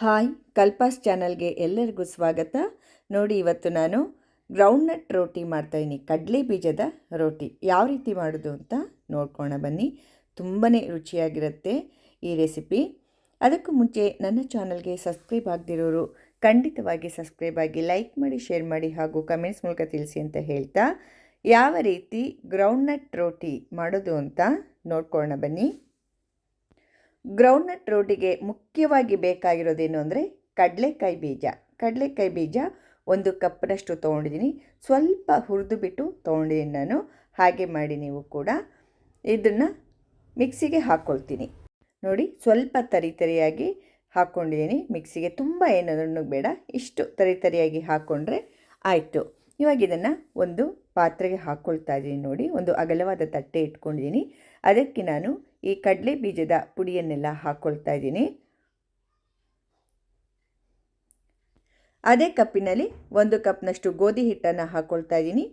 Hi, ಕಲ್ಪಾಸ್ ಚಾನಲ್ಗೆ ಎಲ್ಲರಿಗೂ ಸ್ವಾಗತ. ನೋಡಿ, ಇವತ್ತು ನಾನು ಗ್ರೌಂಡ್ನಟ್ ರೋಟಿ ಮಾಡ್ತಾಯಿದ್ದೀನಿ ಕಡಲೆ ಬೀಜದ ರೋಟಿ. ಯಾವ ರೀತಿ ಮಾಡೋದು ಅಂತ ನೋಡ್ಕೋಣ ಬನ್ನಿ. ತುಂಬಾ ರುಚಿಯಾಗಿರುತ್ತೆ ಈ ರೆಸಿಪಿ. ಅದಕ್ಕೂ ಮುಂಚೆ ನನ್ನ ಚಾನಲ್ಗೆ ಸಬ್ಸ್ಕ್ರೈಬ್ ಆಗದಿರೋರು ಖಂಡಿತವಾಗಿ ಸಬ್ಸ್ಕ್ರೈಬ್ ಆಗಿ ಲೈಕ್ ಮಾಡಿ, ಶೇರ್ ಮಾಡಿ ಹಾಗೂ ಕಮೆಂಟ್ಸ್ ಮೂಲಕ ತಿಳಿಸಿ ಅಂತ ಹೇಳ್ತಾ. ಯಾವ ರೀತಿ ಗ್ರೌಂಡ್ನಟ್ ರೋಟಿ ಮಾಡೋದು ಅಂತ ನೋಡ್ಕೋಣ ಬನ್ನಿ. ಗ್ರೌಂಡ್ನಟ್ ರೋಟಿಗೆ ಮುಖ್ಯವಾಗಿ ಬೇಕಾಗಿರೋದೇನು ಅಂದರೆ ಕಡಲೆಕಾಯಿ ಬೀಜ. ಕಡಲೆಕಾಯಿ ಬೀಜ ಒಂದು ಕಪ್ನಷ್ಟು ತೊಗೊಂಡಿದ್ದೀನಿ. ಸ್ವಲ್ಪ ಹುರಿದು ಬಿಟ್ಟು ತೊಗೊಂಡಿದ್ದೀನಿ ನಾನು. ಹಾಗೆ ಮಾಡಿ ನೀವು ಕೂಡ ಇದನ್ನು ಮಿಕ್ಸಿಗೆ ಹಾಕ್ಕೊಳ್ತೀನಿ ನೋಡಿ, ಸ್ವಲ್ಪ ತರಿ ತರಿಯಾಗಿ ಹಾಕ್ಕೊಂಡಿದ್ದೀನಿ ಮಿಕ್ಸಿಗೆ ತುಂಬ ಏನು ಬೇಡ. ಇಷ್ಟು ತರಿ ತರಿಯಾಗಿ ಹಾಕ್ಕೊಂಡ್ರೆ ಆಯಿತು. ಇವಾಗ ಇದನ್ನು ಒಂದು ಪಾತ್ರೆಗೆ ಹಾಕ್ಕೊಳ್ತಾ ಇದ್ದೀನಿ ನೋಡಿ. ಒಂದು ಅಗಲವಾದ ತಟ್ಟೆ ಇಟ್ಕೊಂಡಿದ್ದೀನಿ. ಅದಕ್ಕೆ ನಾನು ಈ ಕಡಲೆ ಬೀಜದ ಪುಡಿಯನ್ನೆಲ್ಲ ಹಾಕ್ಕೊಳ್ತಾ ಇದ್ದೀನಿ. ಅದೇ ಕಪ್ಪಿನಲ್ಲಿ ಒಂದು ಕಪ್ನಷ್ಟು ಗೋಧಿ ಹಿಟ್ಟನ್ನು ಹಾಕ್ಕೊಳ್ತಾ ಇದ್ದೀನಿ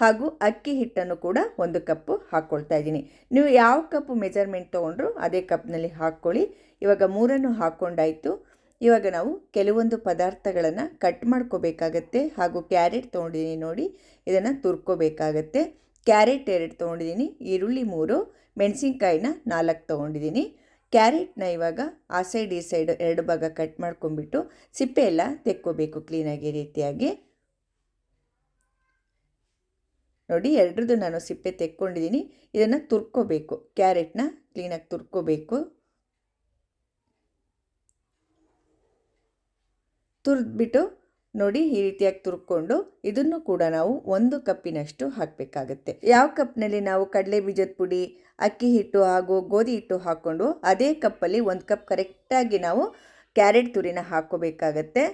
ಹಾಗೂ ಅಕ್ಕಿ ಹಿಟ್ಟನ್ನು ಕೂಡ ಒಂದು ಕಪ್ಪು ಹಾಕ್ಕೊಳ್ತಾ ಇದ್ದೀನಿ. ನೀವು ಯಾವ ಕಪ್ಪು ಮೆಜರ್ಮೆಂಟ್ ತೊಗೊಂಡ್ರು ಅದೇ ಕಪ್ನಲ್ಲಿ ಹಾಕ್ಕೊಳ್ಳಿ. ಇವಾಗ ಮೂರನ್ನು ಹಾಕ್ಕೊಂಡಾಯಿತು. ಇವಾಗ ನಾವು ಕೆಲವೊಂದು ಪದಾರ್ಥಗಳನ್ನು ಕಟ್ ಮಾಡ್ಕೋಬೇಕಾಗತ್ತೆ ಹಾಗೂ ಕ್ಯಾರೆಟ್ ತೊಗೊಂಡಿದ್ದೀನಿ ನೋಡಿ, ಇದನ್ನು ತುರ್ಕೋಬೇಕಾಗತ್ತೆ. ಕ್ಯಾರೆಟ್ ಎರಡು ತೊಗೊಂಡಿದ್ದೀನಿ, ಈರುಳ್ಳಿ ಮೂರು ಮೆಣಸಿನ್ಕಾಯಿನ ನಾಲ್ಕು ತೊಗೊಂಡಿದ್ದೀನಿ. ಕ್ಯಾರೆಟ್ನ ಇವಾಗ ಆ ಸೈಡ್ ಈ ಸೈಡ್ ಎರಡು ಭಾಗ ಕಟ್ ಮಾಡ್ಕೊಂಡ್ಬಿಟ್ಟು ಸಿಪ್ಪೆ ಎಲ್ಲ ತೆಕ್ಕೋಬೇಕು ಕ್ಲೀನಾಗಿ ರೀತಿಯಾಗಿ. ನೋಡಿ, ಎರಡರದ್ದು ನಾನು ಸಿಪ್ಪೆ ತೆಕ್ಕೊಂಡಿದ್ದೀನಿ. ಇದನ್ನು ತುರ್ಕೋಬೇಕು. ಕ್ಯಾರೆಟ್ನ ಕ್ಲೀನಾಗಿ ತುರ್ಕೋಬೇಕು. ತುರಿದ್ಬಿಟ್ಟು ನೋಡಿ, ಈ ರೀತಿಯಾಗಿ ತುರ್ಕೊಂಡು ಇದನ್ನು ಕೂಡ ನಾವು ಒಂದು ಕಪ್ಪಿನಷ್ಟು ಹಾಕಬೇಕಾಗತ್ತೆ. ಯಾವ ಕಪ್ನಲ್ಲಿ ನಾವು ಕಡಲೆ ಬೀಜದ ಪುಡಿ ಅಕ್ಕಿ ಹಿಟ್ಟು ಹಾಗೂ ಗೋಧಿ ಹಿಟ್ಟು ಹಾಕ್ಕೊಂಡು ಅದೇ ಕಪ್ಪಲ್ಲಿ ಒಂದು ಕಪ್ ಕರೆಕ್ಟಾಗಿ ನಾವು ಕ್ಯಾರೆಟ್ ತುರಿನ ಹಾಕ್ಕೋಬೇಕಾಗತ್ತೆ.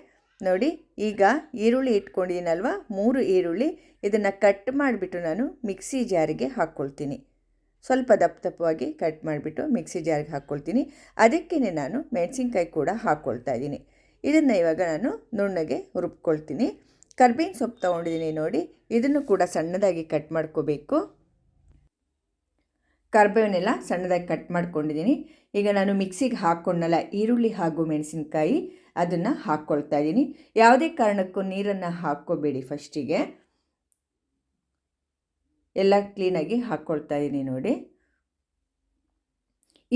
ನೋಡಿ, ಈಗ ಈರುಳ್ಳಿ ಇಟ್ಕೊಂಡಿದ್ದೀನಲ್ವ ಮೂರು ಈರುಳ್ಳಿ ಇದನ್ನು ಕಟ್ ಮಾಡಿಬಿಟ್ಟು ನಾನು ಮಿಕ್ಸಿ ಜಾರಿಗೆ ಹಾಕ್ಕೊಳ್ತೀನಿ. ಸ್ವಲ್ಪ ದಪ್ಪ ದಪ್ಪವಾಗಿ ಕಟ್ ಮಾಡಿಬಿಟ್ಟು ಮಿಕ್ಸಿ ಜಾರಿಗೆ ಹಾಕ್ಕೊಳ್ತೀನಿ. ಅದಕ್ಕೇ ನಾನು ಮೆಣಸಿನ್ಕಾಯಿ ಕೂಡ ಹಾಕ್ಕೊಳ್ತಾ ಇದ್ದೀನಿ. ಇದನ್ನು ಇವಾಗ ನಾನು ನುಣ್ಣಗೆ ರುಬ್ಕೊಳ್ತೀನಿ. ಕರ್ಬೇವಿನ ಸೊಪ್ಪು ತೊಗೊಂಡಿದ್ದೀನಿ ನೋಡಿ. ಇದನ್ನು ಕೂಡ ಸಣ್ಣದಾಗಿ ಕಟ್ ಮಾಡ್ಕೋಬೇಕು. ಕರ್ಬೇವನ್ನೆಲ್ಲ ಸಣ್ಣದಾಗಿ ಕಟ್ ಮಾಡ್ಕೊಂಡಿದ್ದೀನಿ. ಈಗ ನಾನು ಮಿಕ್ಸಿಗೆ ಹಾಕ್ಕೊಂಡಲ್ಲ, ಈರುಳ್ಳಿ ಹಾಗೂ ಮೆಣಸಿನಕಾಯಿ ಅದನ್ನು ಹಾಕ್ಕೊಳ್ತಾ ಇದ್ದೀನಿ. ಯಾವುದೇ ಕಾರಣಕ್ಕೂ ನೀರನ್ನು ಹಾಕ್ಕೋಬೇಡಿ ಫಸ್ಟಿಗೆ. ಎಲ್ಲ ಕ್ಲೀನಾಗಿ ಹಾಕ್ಕೊಳ್ತಾ ಇದ್ದೀನಿ ನೋಡಿ.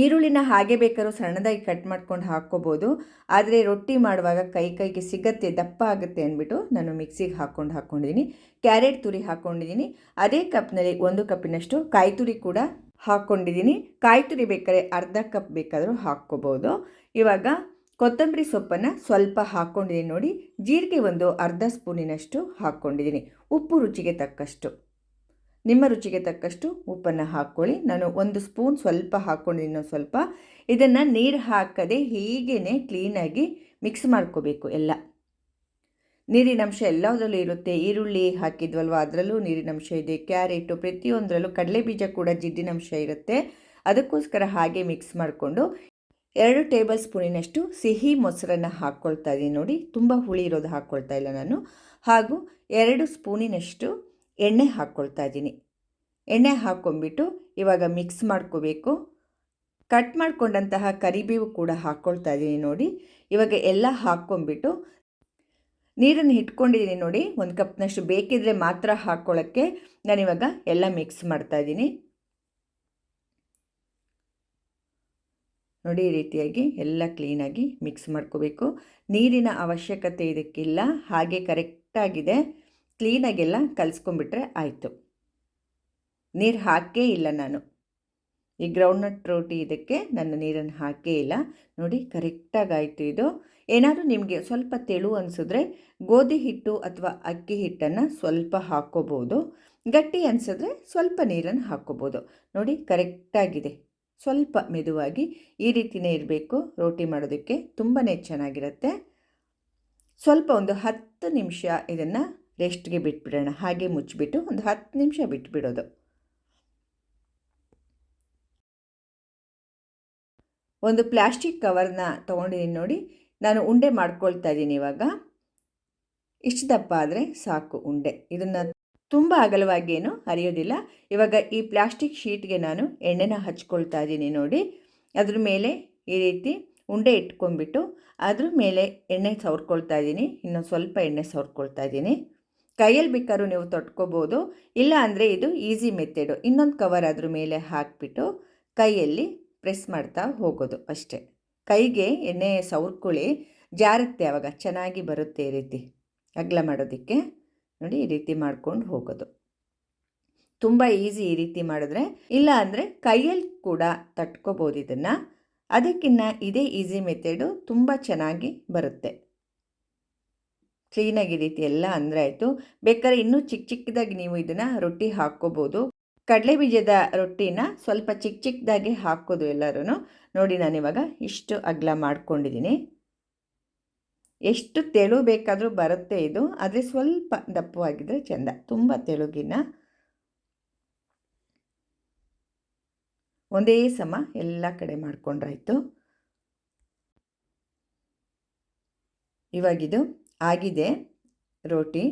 ಈರುಳ್ಳಿನ ಹಾಗೆ ಬೇಕಾದ್ರೂ ಸಣ್ಣದಾಗಿ ಕಟ್ ಮಾಡ್ಕೊಂಡು ಹಾಕ್ಕೋಬೋದು. ಆದರೆ ರೊಟ್ಟಿ ಮಾಡುವಾಗ ಕೈ ಕೈಗೆ ಸಿಗತ್ತೆ, ದಪ್ಪ ಆಗುತ್ತೆ ಅಂದ್ಬಿಟ್ಟು ನಾನು ಮಿಕ್ಸಿಗೆ ಹಾಕ್ಕೊಂಡು ಹಾಕ್ಕೊಂಡಿದ್ದೀನಿ. ಕ್ಯಾರೆಟ್ ತುರಿ ಹಾಕ್ಕೊಂಡಿದ್ದೀನಿ. ಅದೇ ಕಪ್ನಲ್ಲಿ ಒಂದು ಕಪ್ಪಿನಷ್ಟು ಕಾಯಿ ತುರಿ ಕೂಡ ಹಾಕ್ಕೊಂಡಿದ್ದೀನಿ. ಕಾಯಿ ತುರಿ ಬೇಕಾದ್ರೆ ಅರ್ಧ ಕಪ್ ಬೇಕಾದರೂ ಹಾಕ್ಕೋಬೋದು. ಇವಾಗ ಕೊತ್ತಂಬರಿ ಸೊಪ್ಪನ್ನು ಸ್ವಲ್ಪ ಹಾಕ್ಕೊಂಡಿದ್ದೀನಿ ನೋಡಿ. ಜೀರಿಗೆ ಒಂದು ಅರ್ಧ ಸ್ಪೂನಿನಷ್ಟು ಹಾಕ್ಕೊಂಡಿದ್ದೀನಿ. ಉಪ್ಪು ರುಚಿಗೆ ತಕ್ಕಷ್ಟು. ನಿಮ್ಮ ರುಚಿಗೆ ತಕ್ಕಷ್ಟು ಉಪ್ಪನ್ನು ಹಾಕ್ಕೊಳ್ಳಿ. ನಾನು ಒಂದು ಸ್ಪೂನ್ ಸ್ವಲ್ಪ ಹಾಕ್ಕೊಂಡಿದ್ದೀನಿ ಸ್ವಲ್ಪ. ಇದನ್ನು ನೀರು ಹಾಕದೆ ಹೀಗೇ ಕ್ಲೀನಾಗಿ ಮಿಕ್ಸ್ ಮಾಡ್ಕೋಬೇಕು ಎಲ್ಲ. ನೀರಿನಂಶ ಎಲ್ಲದರಲ್ಲೂ ಇರುತ್ತೆ. ಈರುಳ್ಳಿ ಹಾಕಿದ್ವಲ್ವ? ಅದರಲ್ಲೂ ನೀರಿನಂಶ ಇದೆ. ಕ್ಯಾರೆಟು ಪ್ರತಿಯೊಂದರಲ್ಲೂ ಕಡಲೆ ಬೀಜ ಕೂಡ ಜಿಡ್ಡಿನಂಶ ಇರುತ್ತೆ. ಅದಕ್ಕೋಸ್ಕರ ಹಾಗೆ ಮಿಕ್ಸ್ ಮಾಡಿಕೊಂಡು ಎರಡು ಟೇಬಲ್ ಸ್ಪೂನಿನಷ್ಟು ಸಿಹಿ ಮೊಸರನ್ನು ಹಾಕ್ಕೊಳ್ತಾ ಇದ್ದೀನಿ ನೋಡಿ. ತುಂಬ ಹುಳಿ ಇರೋದು ಹಾಕ್ಕೊಳ್ತಾ ಇಲ್ಲ ನಾನು. ಹಾಗೂ ಎರಡು ಸ್ಪೂನಿನಷ್ಟು ಎಣ್ಣೆ ಹಾಕ್ಕೊಳ್ತಾ ಇದ್ದೀನಿ. ಎಣ್ಣೆ ಹಾಕ್ಕೊಂಬಿಟ್ಟು ಇವಾಗ ಮಿಕ್ಸ್ ಮಾಡ್ಕೋಬೇಕು. ಕಟ್ ಮಾಡಿಕೊಂಡಂತಹ ಕರಿಬೇವು ಕೂಡ ಹಾಕ್ಕೊಳ್ತಾ ಇದ್ದೀನಿ ನೋಡಿ. ಇವಾಗ ಎಲ್ಲ ಹಾಕ್ಕೊಂಬಿಟ್ಟು ನೀರನ್ನು ಇಟ್ಕೊಂಡಿದ್ದೀನಿ ನೋಡಿ, ಒಂದು ಕಪ್ನಷ್ಟು ಬೇಕಿದ್ರೆ ಮಾತ್ರ ಹಾಕ್ಕೊಳ್ಳೋಕ್ಕೆ ನಾನಿವಾಗ ಎಲ್ಲ ಮಿಕ್ಸ್ ಮಾಡ್ತಾ ಇದ್ದೀನಿ. ನೋಡಿ, ಈ ರೀತಿಯಾಗಿ ಎಲ್ಲ ಕ್ಲೀನಾಗಿ ಮಿಕ್ಸ್ ಮಾಡ್ಕೋಬೇಕು. ನೀರಿನ ಅವಶ್ಯಕತೆ ಇದಕ್ಕಿಲ್ಲ, ಹಾಗೆ ಕರೆಕ್ಟಾಗಿದೆ ಕ್ಲೀನಾಗೆಲ್ಲ ಕಲಿಸ್ಕೊಂಬಿಟ್ರೆ ಆಯಿತು. ನೀರು ಹಾಕೇ ಇಲ್ಲ ನಾನು. ಈ ಗ್ರೌಂಡ್ನಟ್ ರೋಟಿ ಇದಕ್ಕೆ ನಾನು ನೀರನ್ನು ಹಾಕೇ ಇಲ್ಲ. ನೋಡಿ ಕರೆಕ್ಟಾಗಿ ಆಯಿತು ಇದು. ಏನಾದರೂ ನಿಮಗೆ ಸ್ವಲ್ಪ ತೆಳು ಅನಿಸಿದ್ರೆ ಗೋಧಿ ಹಿಟ್ಟು ಅಥವಾ ಅಕ್ಕಿ ಹಿಟ್ಟನ್ನು ಸ್ವಲ್ಪ ಹಾಕ್ಕೋಬೋದು. ಗಟ್ಟಿ ಅನಿಸಿದ್ರೆ ಸ್ವಲ್ಪ ನೀರನ್ನು ಹಾಕ್ಕೋಬೋದು. ನೋಡಿ, ಕರೆಕ್ಟಾಗಿದೆ. ಸ್ವಲ್ಪ ಮೆದುವಾಗಿ ಈ ರೀತಿಯೇ ಇರಬೇಕು. ರೋಟಿ ಮಾಡೋದಕ್ಕೆ ತುಂಬಾ ಚೆನ್ನಾಗಿರುತ್ತೆ. ಸ್ವಲ್ಪ ಒಂದು ಹತ್ತು ನಿಮಿಷ ಇದನ್ನು ರೆಸ್ಟ್ಗೆ ಬಿಟ್ಬಿಡೋಣ. ಹಾಗೆ ಮುಚ್ಚಿಬಿಟ್ಟು ಒಂದು ಹತ್ತು ನಿಮಿಷ ಬಿಟ್ಬಿಡೋದು. ಒಂದು ಪ್ಲ್ಯಾಸ್ಟಿಕ್ ಕವರ್ನ ತೊಗೊಂಡಿದ್ದೀನಿ ನೋಡಿ. ನಾನು ಉಂಡೆ ಮಾಡ್ಕೊಳ್ತಾ ಇದ್ದೀನಿ ಇವಾಗ. ಇಷ್ಟು ದಪ್ಪ ಆದರೆ ಸಾಕು ಉಂಡೆ. ಇದನ್ನು ತುಂಬ ಅಗಲವಾಗಿ ಏನು ಹರಿಯೋದಿಲ್ಲ. ಇವಾಗ ಈ ಪ್ಲಾಸ್ಟಿಕ್ ಶೀಟ್ಗೆ ನಾನು ಎಣ್ಣೆನ ಹಚ್ಕೊಳ್ತಾ ಇದ್ದೀನಿ ನೋಡಿ. ಅದ್ರ ಮೇಲೆ ಈ ರೀತಿ ಉಂಡೆ ಇಟ್ಕೊಂಡ್ಬಿಟ್ಟು ಅದ್ರ ಮೇಲೆ ಎಣ್ಣೆ ಸವರ್ಕೊಳ್ತಾ ಇದ್ದೀನಿ. ಇನ್ನೊಂದು ಸ್ವಲ್ಪ ಎಣ್ಣೆ ಸವರ್ಕೊಳ್ತಾ ಇದ್ದೀನಿ. ಕೈಯಲ್ಲಿ ಬೇಕಾದ್ರೂ ನೀವು ತೊಟ್ಕೋಬೋದು. ಇಲ್ಲ ಅಂದರೆ ಇದು ಈಸಿ ಮೆಥೆಡು. ಇನ್ನೊಂದು ಕವರ್ ಅದ್ರ ಮೇಲೆ ಹಾಕಿಬಿಟ್ಟು ಕೈಯಲ್ಲಿ ಪ್ರೆಸ್ ಮಾಡ್ತಾ ಹೋಗೋದು ಅಷ್ಟೇ. ಕೈಗೆ ಎಣ್ಣೆ ಸವರ್ಕೊಳ್ಳಿ ಜಾರುತ್ತೆ ಆವಾಗ ಚೆನ್ನಾಗಿ ಬರುತ್ತೆ ಈ ರೀತಿ. ಅಗಲ ಮಾಡೋದಕ್ಕೆ ನೋಡಿ ಈ ರೀತಿ ಮಾಡ್ಕೊಂಡು ಹೋಗೋದು. ತುಂಬ ಈಸಿ ಈ ರೀತಿ ಮಾಡಿದ್ರೆ, ಇಲ್ಲ ಅಂದರೆ ಕೈಯಲ್ಲಿ ಕೂಡ ತಟ್ಕೋಬೋದು ಇದನ್ನು. ಅದಕ್ಕಿನ್ನ ಇದೇ ಈಸಿ ಮೆಥೆಡು ತುಂಬ ಚೆನ್ನಾಗಿ ಬರುತ್ತೆ. ಕ್ಲೀನಾಗಿ ರೀತಿ ಎಲ್ಲ ಅಂದರೆ ಆಯಿತು. ಬೇಕಾದ್ರೆ ಇನ್ನೂ ಚಿಕ್ಕ ಚಿಕ್ಕದಾಗಿ ನೀವು ಇದನ್ನು ರೊಟ್ಟಿ ಹಾಕ್ಕೋಬೋದು. ಕಡಲೆ ಬೀಜದ ರೊಟ್ಟಿನ ಸ್ವಲ್ಪ ಚಿಕ್ಕ ಚಿಕ್ಕದಾಗಿ ಹಾಕೋದು ಎಲ್ಲರೂ ನೋಡಿ ನಾನಿವಾಗ ಇಷ್ಟು ಅಗಲ ಮಾಡ್ಕೊಂಡಿದ್ದೀನಿ. ಎಷ್ಟು ತೆಳು ಬೇಕಾದರೂ ಬರುತ್ತೆ ಇದು, ಆದರೆ ಸ್ವಲ್ಪ ದಪ್ಪವಾಗಿದ್ದರೆ ಚೆಂದ, ತುಂಬ ತೆಳುಗಿನ. ಒಂದೇ ಸಮ ಎಲ್ಲ ಕಡೆ ಮಾಡಿಕೊಂಡ್ರಾಯ್ತು. ಇವಾಗಿದು ಆಗಿದೆ ರೋಟಿ.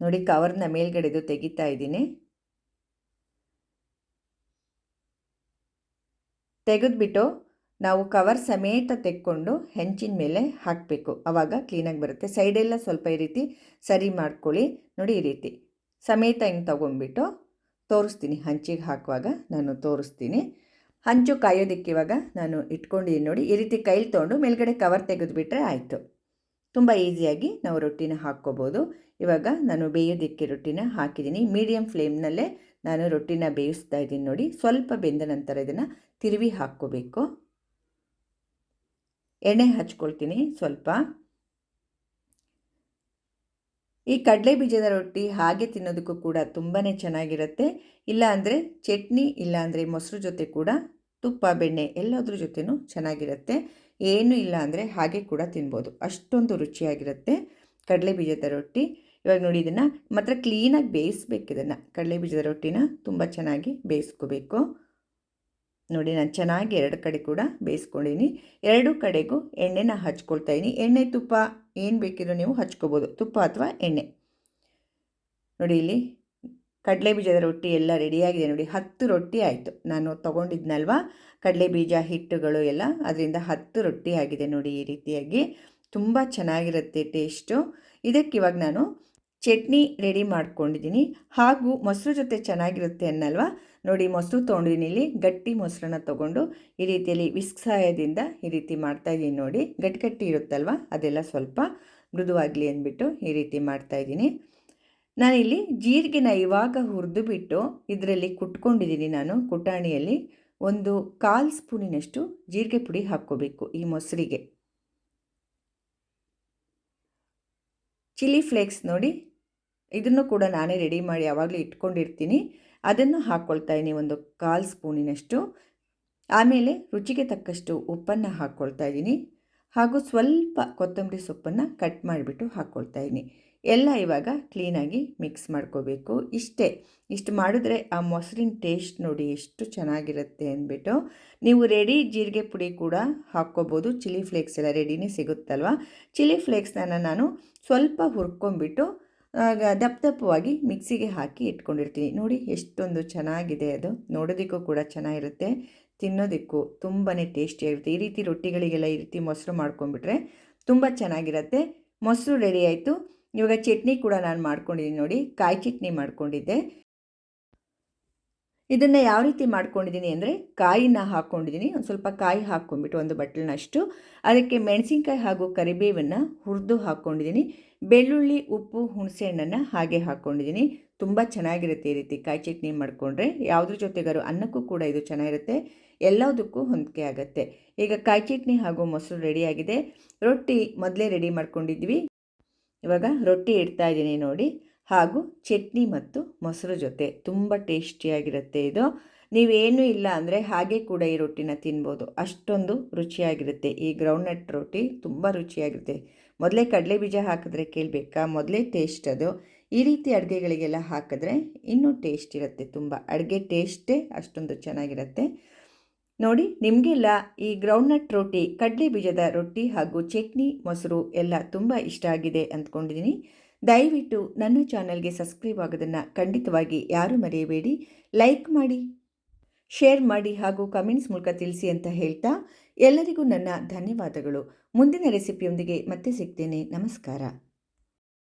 ನೋಡಿ ಕವರ್ನ ಮೇಲ್ಗಡೆದು ತೆಗಿತಾ ಇದ್ದೀನಿ. ತೆಗೆದ್ಬಿಟ್ಟು ನಾವು ಕವರ್ ಸಮೇತ ತೆಕ್ಕೊಂಡು ಹೆಂಚಿನ ಮೇಲೆ ಹಾಕಬೇಕು. ಆವಾಗ ಕ್ಲೀನಾಗಿ ಬರುತ್ತೆ. ಸೈಡೆಲ್ಲ ಸ್ವಲ್ಪ ಈ ರೀತಿ ಸರಿ ಮಾಡ್ಕೊಳ್ಳಿ. ನೋಡಿ ಈ ರೀತಿ. ಸಮೇತ ಹಿಂಗೆ ತೊಗೊಂಡ್ಬಿಟ್ಟು ತೋರಿಸ್ತೀನಿ. ಹಂಚಿಗೆ ಹಾಕುವಾಗ ನಾನು ತೋರಿಸ್ತೀನಿ. ಹಂಚು ಕಾಯೋದಕ್ಕೆ ಇವಾಗ ನಾನು ಇಟ್ಕೊಂಡಿದ್ದೀನಿ ನೋಡಿ. ಈ ರೀತಿ ಕೈಲಿ ತೊಗೊಂಡು ಮೇಲ್ಗಡೆ ಕವರ್ ತೆಗೆದುಬಿಟ್ರೆ ಆಯಿತು. ತುಂಬ ಈಸಿಯಾಗಿ ನಾವು ರೊಟ್ಟಿನ ಹಾಕ್ಕೋಬೋದು. ಇವಾಗ ನಾನು ಬೇಯೋದಕ್ಕೆ ರೊಟ್ಟಿನ ಹಾಕಿದ್ದೀನಿ. ಮೀಡಿಯಮ್ ಫ್ಲೇಮ್ನಲ್ಲೇ ನಾನು ರೊಟ್ಟಿನ ಬೇಯಿಸ್ತಾ ಇದ್ದೀನಿ ನೋಡಿ. ಸ್ವಲ್ಪ ಬೆಂದ ನಂತರ ಇದನ್ನು ತಿರುವಿ ಹಾಕ್ಕೋಬೇಕು. ಎಣ್ಣೆ ಹಚ್ಕೊಳ್ತೀನಿ ಸ್ವಲ್ಪ. ಈ ಕಡಲೆ ಬೀಜದ ರೊಟ್ಟಿ ಹಾಗೆ ತಿನ್ನೋದಕ್ಕೂ ಕೂಡ ತುಂಬಾ ಚೆನ್ನಾಗಿರುತ್ತೆ. ಇಲ್ಲ ಅಂದರೆ ಚಟ್ನಿ, ಇಲ್ಲಾಂದರೆ ಮೊಸರು ಜೊತೆ ಕೂಡ ತುಪ್ಪ, ಬೆಣ್ಣೆ ಎಲ್ಲದ್ರ ಜೊತೆನೂ ಚೆನ್ನಾಗಿರುತ್ತೆ. ಏನು ಇಲ್ಲ ಅಂದರೆ ಹಾಗೆ ಕೂಡ ತಿನ್ಬೋದು. ಅಷ್ಟೊಂದು ರುಚಿಯಾಗಿರುತ್ತೆ ಕಡಲೆ ಬೀಜದ ರೊಟ್ಟಿ. ಇವಾಗ ನೋಡಿ ಇದನ್ನು ಮಾತ್ರ ಕ್ಲೀನಾಗಿ ಬೇಯಿಸ್ಬೇಕು ಇದನ್ನು. ಕಡಲೆ ಬೀಜದ ರೊಟ್ಟಿನ ತುಂಬ ಚೆನ್ನಾಗಿ ಬೇಯಿಸ್ಕೋಬೇಕು. ನೋಡಿ, ನಾನು ಚೆನ್ನಾಗಿ ಎರಡು ಕಡೆ ಕೂಡ ಬೇಯಿಸ್ಕೊಂಡಿನಿ ಎರಡು ಕಡೆಗೂ ಎಣ್ಣೆನ ಹಚ್ಕೊಳ್ತಾ ಇದ್ದೀನಿ ಎಣ್ಣೆ ತುಪ್ಪ, ಏನು ಬೇಕಿದ್ರೂ ನೀವು ಹಚ್ಕೋಬೋದು. ತುಪ್ಪ ಅಥವಾ ಎಣ್ಣೆ. ನೋಡಿ, ಇಲ್ಲಿ ಕಡಲೆ ಬೀಜದ ರೊಟ್ಟಿ ಎಲ್ಲ ರೆಡಿಯಾಗಿದೆ ನೋಡಿ. ಹತ್ತು ರೊಟ್ಟಿ ಆಯಿತು. ನಾನು ತೊಗೊಂಡಿದ್ನಲ್ವ? ಕಡಲೆ ಬೀಜ, ಹಿಟ್ಟುಗಳು ಎಲ್ಲ. ಅದರಿಂದ ಹತ್ತು ರೊಟ್ಟಿ ಆಗಿದೆ ನೋಡಿ ಈ ರೀತಿಯಾಗಿ. ತುಂಬ ಚೆನ್ನಾಗಿರುತ್ತೆ ಟೇಸ್ಟು. ಇದಕ್ಕೆ ಇವಾಗ ನಾನು ಚಟ್ನಿ ರೆಡಿ ಮಾಡ್ಕೊಂಡಿದ್ದೀನಿ ಹಾಗೂ ಮೊಸರು ಜೊತೆ ಚೆನ್ನಾಗಿರುತ್ತೆ ಅನ್ನಲ್ವಾ? ನೋಡಿ ಮೊಸರು ತೊಗೊಂಡಿದ್ದೀನಿ ಇಲ್ಲಿ. ಗಟ್ಟಿ ಮೊಸರನ್ನ ತೊಗೊಂಡು ಈ ರೀತಿಯಲ್ಲಿ ವಿಸ್ಕ್ ಸಹಾಯದಿಂದ ಈ ರೀತಿ ಮಾಡ್ತಾಯಿದ್ದೀನಿ ನೋಡಿ. ಗಟ್ಟಿ ಗಟ್ಟಿ ಇರುತ್ತಲ್ವ? ಅದೆಲ್ಲ ಸ್ವಲ್ಪ ಮೃದುವಾಗಲಿ ಅಂದ್ಬಿಟ್ಟು ಈ ರೀತಿ ಮಾಡ್ತಾಯಿದ್ದೀನಿ ನಾನಿಲ್ಲಿ ಜೀರಿಗೆನ ಇವಾಗ ಹುರಿದು ಬಿಟ್ಟು ಇದರಲ್ಲಿ ಕುಟ್ಕೊಂಡಿದ್ದೀನಿ ನಾನು ಕುಟಾಣಿಯಲ್ಲಿ. ಒಂದು ಕಾಲು ಸ್ಪೂನಿನಷ್ಟು ಜೀರಿಗೆ ಪುಡಿ ಹಾಕ್ಕೋಬೇಕು ಈ ಮೊಸರಿಗೆ. ಚಿಲ್ಲಿ ಫ್ಲೇಕ್ಸ್ ನೋಡಿ. ಇದನ್ನು ಕೂಡ ನಾನೇ ರೆಡಿ ಮಾಡಿ ಯಾವಾಗಲೂ ಇಟ್ಕೊಂಡಿರ್ತೀನಿ. ಅದನ್ನು ಹಾಕ್ಕೊಳ್ತಾ ಇದ್ದೀನಿ, ಒಂದು ಕಾಲು ಸ್ಪೂನಿನಷ್ಟು. ಆಮೇಲೆ ರುಚಿಗೆ ತಕ್ಕಷ್ಟು ಉಪ್ಪನ್ನು ಹಾಕ್ಕೊಳ್ತಾ ಇದ್ದೀನಿ. ಹಾಗೂ ಸ್ವಲ್ಪ ಕೊತ್ತಂಬರಿ ಸೊಪ್ಪನ್ನು ಕಟ್ ಮಾಡಿಬಿಟ್ಟು ಹಾಕ್ಕೊಳ್ತಾ ಇದ್ದೀನಿ. ಎಲ್ಲ ಇವಾಗ ಕ್ಲೀನಾಗಿ ಮಿಕ್ಸ್ ಮಾಡ್ಕೋಬೇಕು. ಇಷ್ಟೇ, ಇಷ್ಟು ಮಾಡಿದ್ರೆ ಆ ಮೊಸರಿನ ಟೇಸ್ಟ್ ನೋಡಿ ಎಷ್ಟು ಚೆನ್ನಾಗಿರುತ್ತೆ ಅಂದ್ಬಿಟ್ಟು. ನೀವು ರೆಡಿ ಜೀರಿಗೆ ಪುಡಿ ಕೂಡ ಹಾಕ್ಕೋಬೋದು. ಚಿಲ್ಲಿ ಫ್ಲೇಕ್ಸ್ ಎಲ್ಲ ರೆಡಿನೇ ಸಿಗುತ್ತಲ್ವ? ಚಿಲ್ಲಿ ಫ್ಲೇಕ್ಸ್ನ ನಾನು ಸ್ವಲ್ಪ ಹುರ್ಕೊಂಬಿಟ್ಟು ದಪ್ಪ ದಪ್ಪವಾಗಿ ಮಿಕ್ಸಿಗೆ ಹಾಕಿ ಇಟ್ಕೊಂಡಿರ್ತೀನಿ. ನೋಡಿ ಎಷ್ಟೊಂದು ಚೆನ್ನಾಗಿದೆ ಅದು. ನೋಡೋದಕ್ಕೂ ಕೂಡ ಚೆನ್ನಾಗಿರುತ್ತೆ. ತಿನ್ನೋದಕ್ಕೂ ತುಂಬಾ ಟೇಸ್ಟಿಯಾಗಿರುತ್ತೆ. ಈ ರೀತಿ ರೊಟ್ಟಿಗಳಿಗೆಲ್ಲ ಈ ರೀತಿ ಮೊಸರು ಮಾಡ್ಕೊಂಡ್ಬಿಟ್ರೆ ತುಂಬ ಚೆನ್ನಾಗಿರುತ್ತೆ. ಮೊಸರು ರೆಡಿ ಆಯಿತು. ಇವಾಗ ಚಟ್ನಿ ಕೂಡ ನಾನು ಮಾಡ್ಕೊಂಡಿದ್ದೀನಿ ನೋಡಿ. ಕಾಯಿ ಚಟ್ನಿ ಮಾಡ್ಕೊಂಡಿದ್ದೆ. ಇದನ್ನು ಯಾವ ರೀತಿ ಮಾಡ್ಕೊಂಡಿದ್ದೀನಿ ಅಂದರೆ ಕಾಯಿನ ಹಾಕ್ಕೊಂಡಿದ್ದೀನಿ ಒಂದು ಸ್ವಲ್ಪ ಕಾಯಿ ಹಾಕ್ಕೊಂಡ್ಬಿಟ್ಟು ಒಂದು ಬಟ್ಲನ್ನಷ್ಟು ಅದಕ್ಕೆ ಮೆಣಸಿನ್ಕಾಯಿ ಹಾಗೂ ಕರಿಬೇವನ್ನು ಹುರಿದು ಹಾಕ್ಕೊಂಡಿದ್ದೀನಿ. ಬೆಳ್ಳುಳ್ಳಿ, ಉಪ್ಪು ಹುಣಸೆಹಣ್ಣನ್ನು ಹಾಗೆ ಹಾಕ್ಕೊಂಡಿದ್ದೀನಿ ತುಂಬ ಚೆನ್ನಾಗಿರುತ್ತೆ ಈ ರೀತಿ ಕಾಯಿ ಚಟ್ನಿ ಮಾಡಿಕೊಂಡ್ರೆ. ಯಾವುದ್ರ ಜೊತೆಗಾರು ಅನ್ನಕ್ಕೂ ಕೂಡ ಇದು ಚೆನ್ನಾಗಿರುತ್ತೆ. ಎಲ್ಲದಕ್ಕೂ ಹೊಂದಿಕೆ ಆಗುತ್ತೆ. ಈಗ ಕಾಯಿ ಚಟ್ನಿ ಹಾಗೂ ಮೊಸರು ರೆಡಿಯಾಗಿದೆ. ರೊಟ್ಟಿ ಮೊದಲೇ ರೆಡಿ ಮಾಡ್ಕೊಂಡಿದ್ವಿ. ಇವಾಗ ರೊಟ್ಟಿ ಇಡ್ತಾ ಇದ್ದೀನಿ ನೋಡಿ. ಹಾಗೂ ಚಟ್ನಿ ಮತ್ತು ಮೊಸರು ಜೊತೆ. ತುಂಬ ಟೇಸ್ಟಿಯಾಗಿರುತ್ತೆ ಇದು. ನೀವೇನೂ ಇಲ್ಲ ಅಂದರೆ ಹಾಗೆ ಕೂಡ ಈ ರೊಟ್ಟಿನ ತಿನ್ಬೋದು. ಅಷ್ಟೊಂದು ರುಚಿಯಾಗಿರುತ್ತೆ. ಈ ಗ್ರೌಂಡ್ನಟ್ ರೊಟ್ಟಿ ತುಂಬ ರುಚಿಯಾಗಿರುತ್ತೆ. ಮೊದಲೇ ಕಡಲೆ ಬೀಜ ಹಾಕಿದ್ರೆ ಕೇಳಬೇಕಾ? ಮೊದಲೇ ಟೇಸ್ಟ್ ಅದು. ಈ ರೀತಿ ಅಡುಗೆಗಳಿಗೆಲ್ಲ ಹಾಕಿದ್ರೆ ಇನ್ನೂ ಟೇಸ್ಟ್ ಇರುತ್ತೆ ತುಂಬ. ಅಡುಗೆ ಟೇಸ್ಟೇ ಅಷ್ಟೊಂದು ಚೆನ್ನಾಗಿರುತ್ತೆ. ನೋಡಿ, ನಿಮಗೆಲ್ಲ ಈ ಗ್ರೌಂಡ್ನಟ್ ರೊಟ್ಟಿ ಕಡಲೆ ಬೀಜದ ರೊಟ್ಟಿ ಹಾಗೂ ಚಟ್ನಿ, ಮೊಸರು ಎಲ್ಲ ತುಂಬ ಇಷ್ಟ ಆಗಿದೆ ಅಂದ್ಕೊಂಡಿದ್ದೀನಿ ದಯವಿಟ್ಟು ನನ್ನ ಚಾನಲ್ಗೆ ಸಬ್ಸ್ಕ್ರೈಬ್ ಆಗೋದನ್ನು ಖಂಡಿತವಾಗಿ ಯಾರೂ ಮರೆಯಬೇಡಿ. ಲೈಕ್ ಮಾಡಿ, ಶೇರ್ ಮಾಡಿ ಹಾಗೂ ಕಮೆಂಟ್ಸ್ ಮೂಲಕ ತಿಳಿಸಿ ಅಂತ ಹೇಳ್ತಾ ಎಲ್ಲರಿಗೂ ನನ್ನ ಧನ್ಯವಾದಗಳು. ಮುಂದಿನ ರೆಸಿಪಿಯೊಂದಿಗೆ ಮತ್ತೆ ಸಿಗ್ತೇನೆ. ನಮಸ್ಕಾರ.